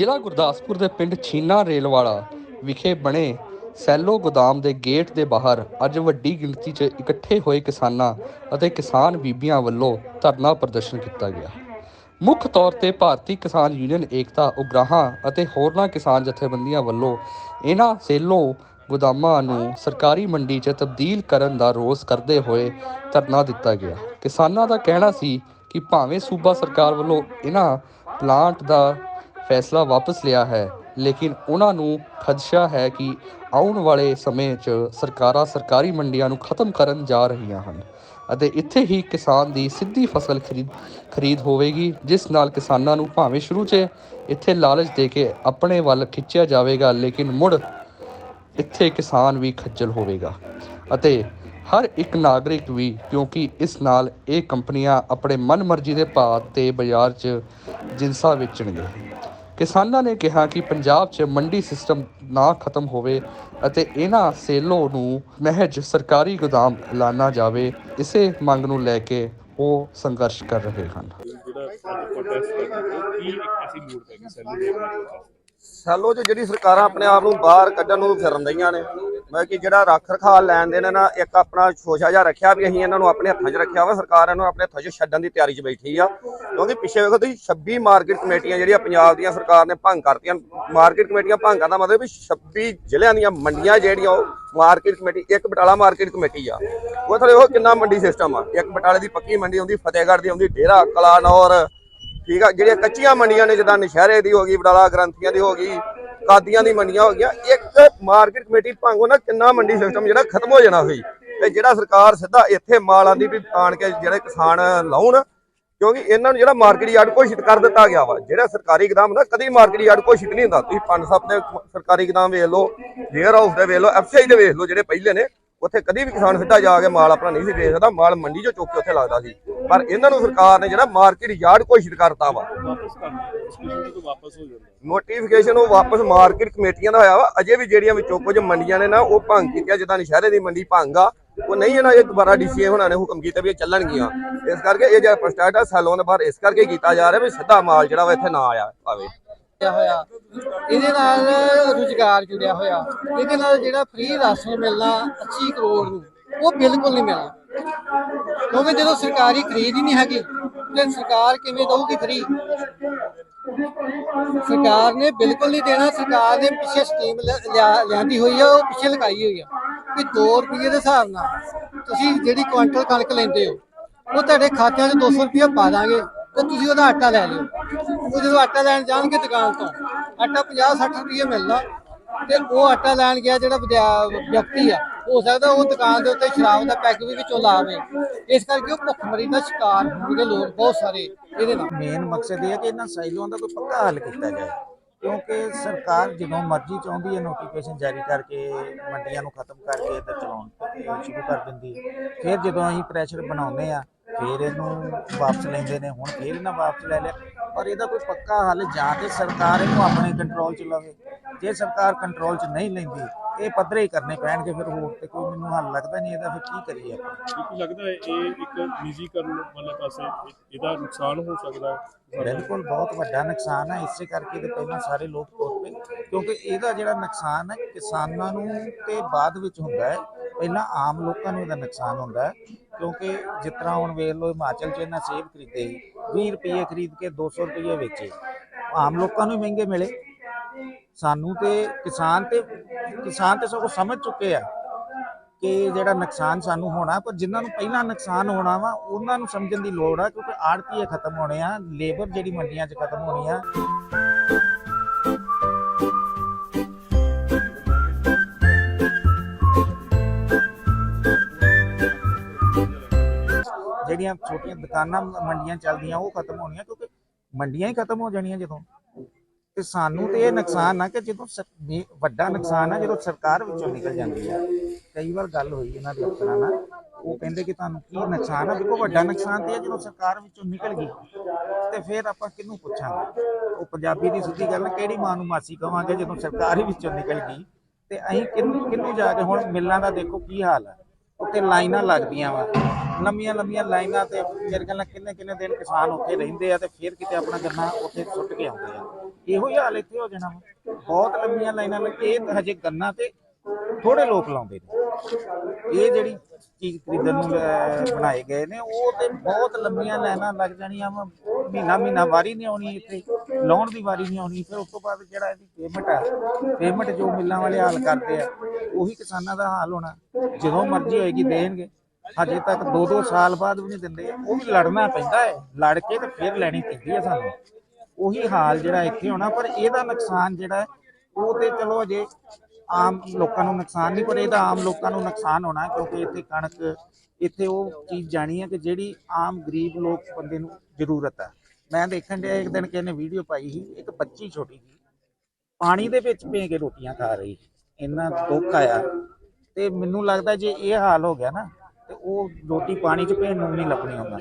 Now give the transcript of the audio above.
ਜ਼ਿਲ੍ਹਾ ਗੁਰਦਾਸਪੁਰ ਦੇ ਪਿੰਡ ਛੀਨਾ ਰੇਲਵਾਲਾ ਵਿਖੇ ਬਣੇ ਸੈਲੋ ਗੋਦਾਮ ਦੇ ਗੇਟ ਦੇ ਬਾਹਰ ਅੱਜ ਵੱਡੀ ਗਿਣਤੀ 'ਚ ਇਕੱਠੇ ਹੋਏ ਕਿਸਾਨਾਂ ਅਤੇ ਕਿਸਾਨ ਬੀਬੀਆਂ ਵੱਲੋਂ ਧਰਨਾ ਪ੍ਰਦਰਸ਼ਨ ਕੀਤਾ ਗਿਆ। ਮੁੱਖ ਤੌਰ ਤੇ ਭਾਰਤੀ ਕਿਸਾਨ ਯੂਨੀਅਨ ਏਕਤਾ, ਉਗਰਾਹਾਂ ਅਤੇ ਹੋਰਨਾਂ ਕਿਸਾਨ ਜਥੇਬੰਦੀਆਂ ਵੱਲੋਂ ਇਹਨਾਂ ਸੈਲੋ ਗੋਦਾਮਾਂ ਨੂੰ ਸਰਕਾਰੀ ਮੰਡੀ 'ਚ ਤਬਦੀਲ ਕਰਨ ਦਾ ਰੋਸ ਕਰਦੇ ਹੋਏ ਧਰਨਾ ਦਿੱਤਾ ਗਿਆ। ਕਿਸਾਨਾਂ ਦਾ ਕਹਿਣਾ ਸੀ ਕਿ ਭਾਵੇਂ ਸੂਬਾ ਸਰਕਾਰ ਵੱਲੋਂ ਇਹਨਾਂ ਪਲਾਂਟ ਦਾ ਫੈਸਲਾ ਵਾਪਸ ਲਿਆ ਹੈ। ਲੇਕਿਨ ਉਹਨਾਂ ਨੂੰ ਖਦਸ਼ਾ ਹੈ ਕਿ ਆਉਣ ਵਾਲੇ ਸਮੇਂ 'ਚ ਸਰਕਾਰਾਂ ਸਰਕਾਰੀ ਮੰਡੀਆਂ ਨੂੰ ਖਤਮ ਕਰਨ ਜਾ ਰਹੀਆਂ ਹਨ ਅਤੇ ਇੱਥੇ ਹੀ ਕਿਸਾਨ ਦੀ ਸਿੱਧੀ ਫਸਲ ਖਰੀਦ ਖਰੀਦ ਹੋਵੇਗੀ, ਜਿਸ ਨਾਲ ਕਿਸਾਨਾਂ ਨੂੰ ਭਾਵੇਂ ਸ਼ੁਰੂ 'ਚ ਇੱਥੇ ਲਾਲਚ ਦੇ ਕੇ ਆਪਣੇ ਵੱਲ ਖਿੱਚਿਆ ਜਾਵੇਗਾ, ਲੇਕਿਨ ਮੁੜ ਇੱਥੇ ਕਿਸਾਨ ਵੀ ਖੱਜਲ ਹੋਵੇਗਾ। ਅਤੇ ਹਰ ਇੱਕ ਨਾਗਰਿਕ ਵੀ, ਕਿਉਂਕਿ ਇਸ ਨਾਲ ਇਹ ਕੰਪਨੀਆਂ ਆਪਣੇ ਮਨਮਰਜ਼ੀ ਦੇ ਭਾਅ ਤੇ ਬਾਜ਼ਾਰ 'ਚ ਜਿੰਸਾਂ ਵੇਚਣਗੇ। ਕਿਸਾਨਾਂ ਨੇ ਕਿਹਾ ਕਿ ਪੰਜਾਬ 'ਚ ਮੰਡੀ ਸਿਸਟਮ ਨਾ ਖਤਮ ਹੋਵੇ ਅਤੇ ਇਹਨਾਂ ਸੇਲੋ ਨੂੰ ਮਹਿਜ ਸਰਕਾਰੀ ਗੋਦਾਮ ਐਲਾਨਾ ਜਾਵੇ, ਇਸੇ ਮੰਗ ਨੂੰ ਲੈ ਕੇ ਉਹ ਸੰਘਰਸ਼ ਕਰ ਰਹੇ ਹਨ। ਸੈਲੋ 'ਚ ਜਿਹੜੀ ਸਰਕਾਰਾਂ ਆਪਣੇ ਆਪ ਨੂੰ ਬਾਹਰ ਕੱਢਣ ਨੂੰ ਫਿਰਨ ਦਈਆਂ ਨੇ ਮੈਂ ਕਿ ਜਿਹੜਾ ਰੱਖ ਰਖਾਅ ਲੈਣ ਦੇਣ ਨੇ ਨਾ ਇੱਕ ਆਪਣਾ ਸ਼ੋਸ਼ਾ ਜਿਹਾ ਰੱਖਿਆ ਵੀ ਅਸੀਂ ਇਹਨਾਂ ਨੂੰ ਆਪਣੇ ਹੱਥਾਂ 'ਚ ਰੱਖਿਆ ਵਾ, ਸਰਕਾਰ ਇਹਨਾਂ ਨੂੰ ਆਪਣੇ ਹੱਥਾਂ 'ਚ ਛੱਡਣ ਦੀ ਤਿਆਰੀ 'ਚ ਬੈਠੀ ਆ। ਕਿਉਂਕਿ ਪਿੱਛੇ ਵੇਖੋ ਤੁਸੀਂ 26 ਮਾਰਕੀਟ ਕਮੇਟੀਆਂ ਜਿਹੜੀਆਂ ਪੰਜਾਬ ਦੀਆਂ ਸਰਕਾਰ ਨੇ ਭੰਗ ਕਰਤੀਆਂ, ਮਾਰਕੀਟ ਕਮੇਟੀਆਂ ਭੰਗ ਕਰਨ ਦਾ ਮਤਲਬ ਵੀ 26 ਜ਼ਿਲ੍ਹਿਆਂ ਦੀਆਂ ਮੰਡੀਆਂ ਜਿਹੜੀਆਂ ਉਹ ਮਾਰਕੀਟ ਕਮੇਟੀ, ਇੱਕ ਬਟਾਲਾ ਮਾਰਕੀਟ ਕਮੇਟੀ ਆ। ਉਹ ਥਲੇ ਉਹ ਕਿੰਨਾ ਮੰਡੀ ਸਿਸਟਮ ਆ? ਇੱਕ ਬਟਾਲੇ ਦੀ ਪੱਕੀ ਮੰਡੀ ਆਉਂਦੀ ਫਤਿਹਗੜ੍ਹ ਦੀ ਆਉਂਦੀ ਡੇਰਾ ਕਲਾਨੌਰ ਠੀਕ ਆ, ਜਿਹੜੀਆਂ ਕੱਚੀਆਂ ਮੰਡੀਆਂ ਨੇ, ਜਿੱਦਾਂ ਨਸ਼ਹਿਰੇ ਦੀ ਹੋ ਗਈ, ਬਟਾਲਾ ਗ੍ਰੰਥੀਆਂ ਦੀ ਹੋ ਗਈ ਕਾਦੀਆਂ ਦੀ ਮੰਡੀਆਂ ਹੋ ਗਈਆਂ। ਇੱਕ ਮਾਰਕੀਟ ਕਮੇਟੀ ਭੰਗੋ ਨਾ ਕਿੰਨਾ ਮੰਡੀ ਸਿਸਟਮ ਜਿਹੜਾ ਖਤਮ ਹੋ ਜਾਣਾ ਹੋਈ ਤੇ ਜਿਹੜਾ ਸਰਕਾਰ ਸਿੱਧਾ ਇੱਥੇ ਮਾਲ ਆਂਦੀ ਵੀ ਆਣ ਕੇ ਜਿਹੜੇ ਕਿਸਾਨ ਲਾਉਣ, ਕਿਉਂਕਿ ਇਹਨਾਂ ਨੂੰ ਜਿਹੜਾ ਮਾਰਕੀਟ ਯਾਰਡ ਘੋਸ਼ਿਤ ਕਰ ਦਿੱਤਾ ਗਿਆ ਵਾ। ਜਿਹੜਾ ਸਰਕਾਰੀ ਗਦਾਮ ਨਾ ਕਦੀ ਮਾਰਕੀਟ ਯਾਰਡ ਘੋਸ਼ਿਤ ਨਹੀਂ ਹੁੰਦਾ। ਤੁਸੀਂ ਪੰਜ ਸੱਤ ਦੇ ਸਰਕਾਰੀ ਗਦਾਮ ਵੇਖ ਲਓ ਵੇਅਰ ਹਾਊਸ ਦੇ ਵੇਖ ਲਓ ਐਫਸੀਆਈ ਦੇ ਵੇਖ ਲਓ ਜਿਹੜੇ ਪਹਿਲੇ ਨੇ। ਉੱਥੇ ਕਦੀ ਵੀ ਕਿਸਾਨ ਸਿੱਧਾ ਜਾ ਕੇ ਮਾਲ ਆਪਣਾ ਨਹੀਂ ਸੀ ਵੇਚ ਸਕਦਾ ਮਾਲ ਮੰਡੀ 'ਚੋਂ ਚੁੱਕ ਕੇ ਉੱਥੇ ਲੱਗਦਾ ਸੀ। ਪਰ ਇਹਨਾਂ ਨੂੰ ਸਰਕਾਰ ਨੇ ਜਿਹੜਾ ਮਾਰਕੀਟ ਯਾਰਡ ਘੋਸ਼ਿਤ ਕਰਤਾ ਵਾ। ਨੋਟੀਫਿਕੇਸ਼ਨ ਉਹ ਵਾਪਸ ਮਾਰਕੀਟ ਕਮੇਟੀਆਂ ਦਾ ਹੋਇਆ ਵਾ। ਅਜੇ ਵੀ ਜਿਹੜੀਆਂ ਵਿੱਚੋਂ ਕੁਝ ਮੰਡੀਆਂ ਨੇ ਨਾ ਉਹ ਭੰਗ ਕੀਤੀਆਂ ਜਿੱਦਾਂ ਨਸ਼ਹਿਰੇ ਦੀ ਮੰਡੀ ਭੰਗ ਆ। ਉਹ ਨਹੀਂ ਇਹਨਾਂ ਇਹ ਦੁਬਾਰਾ ਡੀਸੀਏ ਹੋਣਾ ਨੇ ਹੁਕਮ ਕੀਤਾ ਵੀ ਇਹ ਚੱਲਣਗੀਆਂ। ਇਸ ਕਰਕੇ ਇਹ ਜਿਹੜਾ ਪ੍ਰਸਟਾਰਟ ਆ ਸੈਲੋਂ ਦੇ ਬਾਹਰ ਇਸ ਕਰਕੇ ਕੀਤਾ ਜਾ ਰਿਹਾ ਵੀ ਸਿੱਧਾ ਮਾਲ ਜਿਹੜਾ ਵਾ ਇੱਥੇ ਨਾ ਆਇਆ ਆਵੇ ਜੁੜਿਆ ਹੋਇਆ। ਇਹਦੇ ਨਾਲ ਰੁਜ਼ਗਾਰ ਜੁੜਿਆ ਹੋਇਆ। ਇਹਦੇ ਨਾਲ ਜਿਹੜਾ ਫ੍ਰੀ ਰਾਸ਼ਨ ਮਿਲਣਾ 80 ਕਰੋੜ ਨੂੰ, ਉਹ ਬਿਲਕੁਲ ਨਹੀਂ ਮਿਲਣਾ। ਕਿਉਂਕਿ ਜਦੋਂ ਸਰਕਾਰੀ ਖਰੀਦ ਹੀ ਨਹੀਂ ਹੈਗੀ, ਤੇ ਸਰਕਾਰ ਕਿਵੇਂ ਦਊਗੀ ਫ੍ਰੀ ਸਰਕਾਰ ਨੇ ਬਿਲਕੁਲ ਨਹੀਂ ਦੇਣਾ। ਸਰਕਾਰ ਨੇ ਪਿੱਛੇ ਸਕੀਮ ਲਿਆ- ਲਿਆ- ਲਿਆਂਦੀ ਹੋਈ ਆ, ਉਹ ਪਿੱਛੇ ਲਗਾਈ ਹੋਈ ਆ। ਕਿ 2 ਰੁਪਏ ਦੇ ਹਿਸਾਬ ਨਾਲ ਤੁਸੀਂ ਜਿਹੜੀ ਕੁਇੰਟਲ ਕਣਕ ਲੈਂਦੇ ਹੋ, ਉਹ ਤੁਹਾਡੇ ਖਾਤਿਆਂ 'ਚ 200 ਰੁਪਏ ਪਾ ਦਾਂਗੇ, ਤੇ ਤੁਸੀਂ ਉਹਦਾ ਆਟਾ ਲੈ ਲਿਓ। ਉਹ ਜਦੋਂ ਆਟਾ ਲੈਣ ਜਾਣਗੇ ਦੁਕਾਨ ਤੋਂ, ਆਟਾ 50 60 ਰੁਪਏ ਮਿਲਦਾ। ਤੇ ਉਹ ਆਟਾ ਲੈਣ ਗਿਆ ਜਿਹੜਾ ਵਿਅਕਤੀ ਆ, ਹੋ ਸਕਦਾ ਉਹ ਦੁਕਾਨ ਦੇ ਉੱਤੇ ਸ਼ਰਾਬ ਦਾ ਪੈਕ ਵੀ ਵਿੱਚੋਂ ਲਾਵੇ। ਇਸ ਕਰਕੇ ਉਹ ਭੁੱਖਮਰੀ ਦਾ ਸ਼ਿਕਾਰ ਹੋਣਗੇ ਲੋਕ ਬਹੁਤ ਸਾਰੇ ਇਹਦੇ ਨਾਲ। ਮੇਨ ਮਕਸਦ ਇਹ ਹੈ ਕਿ ਇਹਨਾਂ ਸਾਈਲੋਂ ਦਾ ਕੋਈ ਪੱਕਾ ਹੱਲ ਕੀਤਾ ਜਾਏ। ਕਿਉਂਕਿ ਸਰਕਾਰ ਜਦੋਂ ਮਰਜ਼ੀ ਚਾਹੁੰਦੀ ਹੈ ਨੋਟੀਫਿਕੇਸ਼ਨ ਜਾਰੀ ਕਰਕੇ ਮੰਡੀਆਂ ਨੂੰ ਖਤਮ ਕਰਕੇ ਇੱਧਰ ਚਲਾਉਣ ਸ਼ੁਰੂ ਕਰ ਦਿੰਦੀ ਹੈ। ਫਿਰ ਜਦੋਂ ਅਸੀਂ ਪ੍ਰੈਸ਼ਰ ਬਣਾਉਂਦੇ ਆ ਫਿਰ ਇਹਨੂੰ ਵਾਪਸ ਲੈਂਦੇ ਨੇ, ਹੁਣ ਫਿਰ ਇਹਨਾਂ ਵਾਪਸ ਲੈ ਲਿਆ। ਪਰ ਇਹਦਾ ਕੋਈ ਪੱਕਾ ਹੱਲ ਜਾਂ ਤੇ ਸਰਕਾਰ ਇਹਨੂੰ ਆਪਣੇ ਕੰਟਰੋਲ 'ਚ ਲਵੇ। ਜੇ ਸਰਕਾਰ ਕੰਟਰੋਲ 'ਚ ਨਹੀਂ ਲੈਂਦੀ ਇਹ ਪੱਧਰੇ ਹੀ ਕਰਨੇ ਪੈਣਗੇ ਫਿਰ ਹੋਰ ਤੇ ਕੋਈ ਮੈਨੂੰ ਹੱਲ ਲੱਗਦਾ ਨਹੀਂ ਇਹਦਾ ਫਿਰ ਕੀ ਕਰੀਏ ਕਿਉਂਕਿ ਲੱਗਦਾ ਹੈ ਇਹ ਇੱਕ ਨਿੱਜੀਕਰਨ ਵਾਲੇ ਪਾਸੇ ਇਹਦਾ ਨੁਕਸਾਨ ਹੋ ਸਕਦਾ ਹੈ? ਬਿਲਕੁਲ ਬਹੁਤ ਵੱਡਾ ਨੁਕਸਾਨ ਹੈ। ਇਸੇ ਕਰਕੇ ਤੇ ਪਹਿਲਾਂ ਸਾਰੇ ਲੋਕ ਤੁਰ ਪਏ ਕਿਉਂਕਿ ਇਹਦਾ ਜਿਹੜਾ ਨੁਕਸਾਨ ਹੈ ਕਿਸਾਨਾਂ ਨੂੰ ਤੇ ਬਾਅਦ ਵਿੱਚ ਹੁੰਦਾ ਹੈ ਪਹਿਲਾਂ ਆਮ ਲੋਕਾਂ ਨੂੰ ਇਹਦਾ ਨੁਕਸਾਨ ਹੁੰਦਾ ਹੈ ਕਿਉਂਕਿ ਜਿਸ ਤਰ੍ਹਾਂ ਹੁਣ ਵੇਖ ਲਓ ਹਿਮਾਚਲ 'ਚ ਇਹਨਾਂ ਸੇਬ ਖਰੀਦੇ 20 ਰੁਪਏ ਖਰੀਦ ਕੇ 200 ਰੁਪਏ ਵੇਚੇ। ਆਮ ਲੋਕਾਂ ਨੂੰ ਹੀ ਮਹਿੰਗੇ ਮਿਲੇ। ਸਾਨੂੰ ਤੇ ਕਿਸਾਨ ਤੇ ਕਿਸਾਨ ਤੇ ਸਗੋਂ ਸਮਝ ਚੁੱਕੇ ਆ ਕਿ ਜਿਹੜਾ ਨੁਕਸਾਨ ਸਾਨੂੰ ਹੋਣਾ, ਪਰ ਜਿਨ੍ਹਾਂ ਨੂੰ ਪਹਿਲਾਂ ਨੁਕਸਾਨ ਹੋਣਾ ਵਾ, ਉਹਨਾਂ ਨੂੰ ਸਮਝਣ ਦੀ ਲੋੜ ਆ, ਕਿਉਂਕਿ ਆੜਤੀਏ ਖਤਮ ਹੋਣੇ ਆ, ਲੇਬਰ ਜਿਹੜੀ ਮੰਡੀਆਂ 'ਚ ਖਤਮ ਹੋਣੀ ਆ। ਜਿਹੜੀਆਂ ਛੋਟੀਆਂ ਦੁਕਾਨਾਂ, ਮੰਡੀਆਂ ਚੱਲਦੀਆਂ, ਉਹ ਖਤਮ ਹੋਣੀਆਂ ਕਿਉਂਕਿ ਮੰਡੀਆਂ ਹੀ ਖਤਮ ਹੋ ਜਾਣੀਆਂ ਜਦੋਂ। ਤੇ ਸਾਨੂੰ ਤੇ ਇਹ ਨੁਕਸਾਨ ਆ ਕਿ ਜਦੋਂ ਵੱਡਾ ਨੁਕਸਾਨ ਆ, ਜਦੋਂ ਸਰਕਾਰ ਵਿੱਚੋਂ ਨਿਕਲ ਜਾਂਦੀ ਆ। ਕਈ ਵਾਰ ਗੱਲ ਹੋਈ ਇਹਨਾਂ ਦੇ ਅਫਸਰਾਂ ਨਾਲ, ਉਹ ਕਹਿੰਦੇ ਕਿ ਤੁਹਾਨੂੰ ਕੀ ਨੁਕਸਾਨ ਆ? ਦੇਖੋ, ਵੱਡਾ ਨੁਕਸਾਨ ਤੇ ਆ ਜਦੋਂ ਸਰਕਾਰ ਵਿੱਚੋਂ ਨਿਕਲ ਗਈ, ਤੇ ਫਿਰ ਆਪਾਂ ਕਿਹਨੂੰ ਪੁੱਛਾਂਗੇ? ਉਹ ਪੰਜਾਬੀ ਦੀ ਸਿੱਧੀ ਗੱਲ ਕਿਹੜੀ ਮਾਂ ਨੂੰ ਮਾਸੀ ਕਵਾਂਗੇ ਜਦੋਂ ਸਰਕਾਰ ਹੀ ਵਿੱਚੋਂ ਨਿਕਲ ਗਈ? ਤੇ ਅਸੀਂ ਕਿਹਨੂੰ ਕਿਹਨੂੰ ਜਾ ਕੇ ਹੁਣ ਮਿਲਾਂ ਦਾ ਦੇਖੋ ਕੀ ਹਾਲ ਆ? ਉੱਥੇ ਲਾਈਨਾਂ ਲੱਗਦੀਆਂ ਵਾ। ਲੰਮੀਆਂ ਲੰਮੀਆਂ ਲਾਈਨਾਂ ਤੇ ਮੇਰੇ ਖਿਆਲ ਨਾਲ ਕਿੰਨੇ ਕਿੰਨੇ ਦਿਨ ਕਿਸਾਨ ਉੱਥੇ ਰਹਿੰਦੇ ਆ ਤੇ ਫਿਰ ਕਿਤੇ ਆਪਣਾ ਗੰਨਾ ਉੱਥੇ ਸੁੱਟ ਕੇ ਆਉਂਦੇ ਆ। ਇਹੋ ਹੀ ਹਾਲ ਇੱਥੇ ਹੋ ਜਾਣਾ ਵਾ। ਬਹੁਤ ਲੰਮੀਆਂ ਲਾਈਨਾਂ ਲੱਗ ਇਹ ਤਾਂ ਹਜੇ ਗੰਨਾ ਤੇ ਥੋੜੇ ਲੋਕ ਲਾਉਂਦੇ ਨੇ। ਇਹ ਜਿਹੜੀ ਚੀਜ਼ ਖਰੀਦਣ ਨੂੰ ਲੈ- ਬਣਾਏ ਗਏ ਨੇ, ਉਹ ਤੇ ਬਹੁਤ ਲੰਮੀਆਂ ਲਾਈਨਾਂ ਲੱਗ ਜਾਣੀਆਂ ਵਾ। ਮਹੀਨਾ ਮਹੀਨਾ ਵਾਰੀ ਨਹੀਂ ਆਉਣੀ ਇੱਥੇ। ਲਾਉਣ ਦੀ ਵਾਰੀ ਨਹੀਂ ਆਉਣੀ, ਫਿਰ ਉਸ ਤੋਂ ਬਾਅਦ ਜਿਹੜਾ ਇਹਦੀ ਪੇਮੈਂਟ ਆ ਪੇਮੈਂਟ ਜੋ ਮਿੱਲਾਂ ਵਾਲੇ ਹਾਲ ਕਰਦੇ ਆ, ਉਹੀ ਕਿਸਾਨਾਂ ਦਾ ਹਾਲ ਹੋਣਾ, ਜਦੋਂ ਮਰਜ਼ੀ ਹੋਏਗੀ ਦੇਣਗੇ। ਹਜੇ ਤੱਕ 2-2 ਸਾਲ ਬਾਅਦ ਵੀ ਨਹੀਂ ਦਿੰਦੇ, ਉਹ ਵੀ ਲੜਨਾ ਪੈਂਦਾ ਹੈ, ਲੜ ਕੇ ਤੇ ਫਿਰ ਲੈਣੀ ਪੈਂਦੀ ਹੈ ਸਾਨੂੰ। ਉਹੀ ਹਾਲ ਜਿਹੜਾ ਇੱਥੇ ਹੋਣਾ, ਪਰ ਇਹਦਾ ਨੁਕਸਾਨ ਜਿਹੜਾ ਉਹ ਤੇ ਚਲੋ ਅਜੇ ਆਮ ਲੋਕਾਂ ਨੂੰ ਨੁਕਸਾਨ ਨਹੀਂ, ਪਰ ਇਹਦਾ ਆਮ ਲੋਕਾਂ ਨੂੰ ਨੁਕਸਾਨ ਹੋਣਾ, ਕਿਉਂਕਿ ਇੱਥੇ ਕਣਕ, ਇੱਥੇ ਉਹ ਚੀਜ਼ ਜਾਣੀ ਹੈ ਕਿ ਜਿਹੜੀ ਆਮ ਗਰੀਬ ਲੋਕ ਬੰਦੇ ਨੂੰ ਜ਼ਰੂਰਤ ਹੈ। ਮੈਂ ਦੇਖਣ ਡਿਆ ਇੱਕ ਦਿਨ ਕਿਸੇ ਵੀਡੀਓ ਪਾਈ ਸੀ, ਇੱਕ ਬੱਚੀ ਛੋਟੀ ਜੀ ਪਾਣੀ ਦੇ ਵਿੱਚ ਭੇ ਕੇ ਰੋਟੀਆਂ ਖਾ ਰਹੀ ਇੰਨਾ ਦੁੱਖ ਆਇਆ। ਤੇ ਮੈਨੂੰ ਲੱਗਦਾ ਜੇ ਇਹ ਹਾਲ ਹੋ ਗਿਆ ਨਾ, ਤੇ ਉਹ ਰੋਟੀ ਪਾਣੀ 'ਚ ਭੇਣ ਨੂੰ ਨਹੀਂ ਲੱਭਣੀ ਹੁੰਦਾ